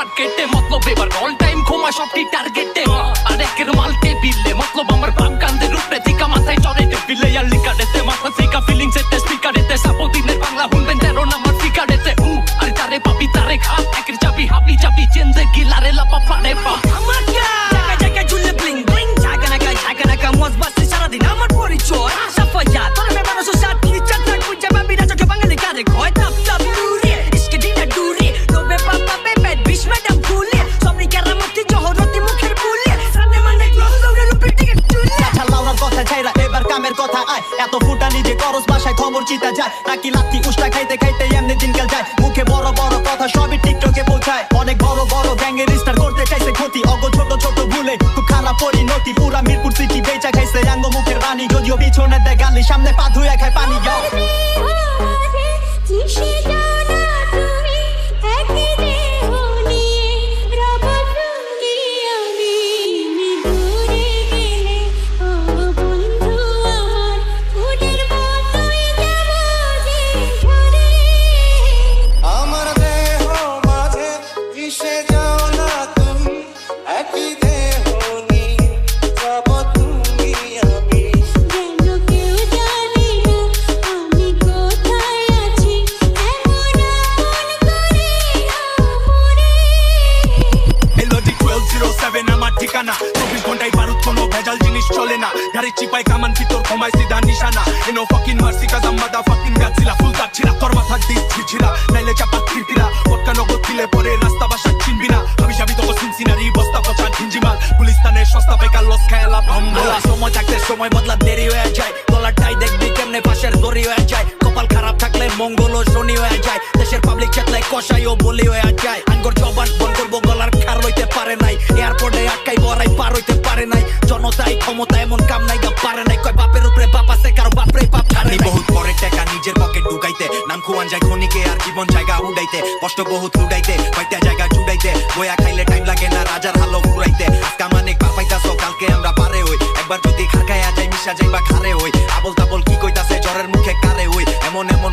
মার্কেটে মতলব এবার all time ঘুমা সবটি টার্গেটে আর একের মাল টেবিলে মতলব আমার বাপ কান্দের উপরে থিকা মাথায় চড়ে টেবিলে আর লিকারেতে মাথা থিকা ফিলিংস এতে স্পিকারেতে সাপোদিনের বাংলা শুনবেন তেরো নাম্বার ফিকারেতে আরে তারে পাবি তারে খা একের চাবি হাবি চাবি চেন্দে গিলারে লাপা পারে পা চিতা যায় নাকি উষ্টা খাইতে খাইতে এমনি দিনকাল যায় মুখে বড় বড় কথা সবই টিকটকে পৌঁছায় অনেক বড় বড় গ্যাংয়ের স্টার করতে চাইছে ক্ষতি অগ ছোট ছোট ভুলে খুব খারাপ পরিণতি পুরা মিরপুর সিটি বেচা খাইছে রাঙ্গ মুখের রানী যদিও পিছনে দেয় গালি সামনে পা খায় পানি যাও মিশে যাও না তুমি একই দেহ নিয়ে যাব তুমি আমি। এলওডি 1207 আমার। ঠিকানা। চব্বিশ ঘন্টায় বারুদ কোনো ভেজাল জিনিস চলে না। গাড়ি চিপাই কামান ভিতর ঘুমায় সিধা নিশানা। এনো ফাকিং মারসি কাজাম মাদা ফাকিং গাছিলা ফুল তাচ্ছিলা তোর মাথা দিস ছিছিলা নাইলে চাপা পুলিশ সস্তা বেকার লস খেলা ভম্বলা সময় থাকতে সময় বদলা দেরি হয়ে যায়। ডলারটাই দেখবি কেমনে পাশের দড়ি হয়ে যায়। কপাল খারাপ থাকলে মঙ্গল ও শনি হয়ে যায়। দেশের পাবলিক চেতলায় কষাই ও বলি হয়ে যায়। আঙ্গর জবান বন করব গলার খার লইতে পারে নাই। এয়ারপোর্টে আটকাই বড়াই পার হইতে পারে নাই। জনতাই ক্ষমতা এমন কাম নাই গা পারে নাই। কয় বাপের উপরে বাপ আছে কারও বাপরে বাপ ছাড়ে নাই। বহুত পরে টাকা নিজের পকেট ঢুকাইতে। নাম খুয়ান যায় খনিকে আর জীবন জায়গা উড়াইতে। কষ্ট বহুত লুডাইতে কয়টা জায়গা জুড়াইতে বয়া খাইলে টাইম লাগে না। একবার যদি খারকায়া যাই মিশা যাই বা খারে ওই। আবল তাবল কি কইতাছে, জ্বরের মুখে কারে ওই। এমন এমন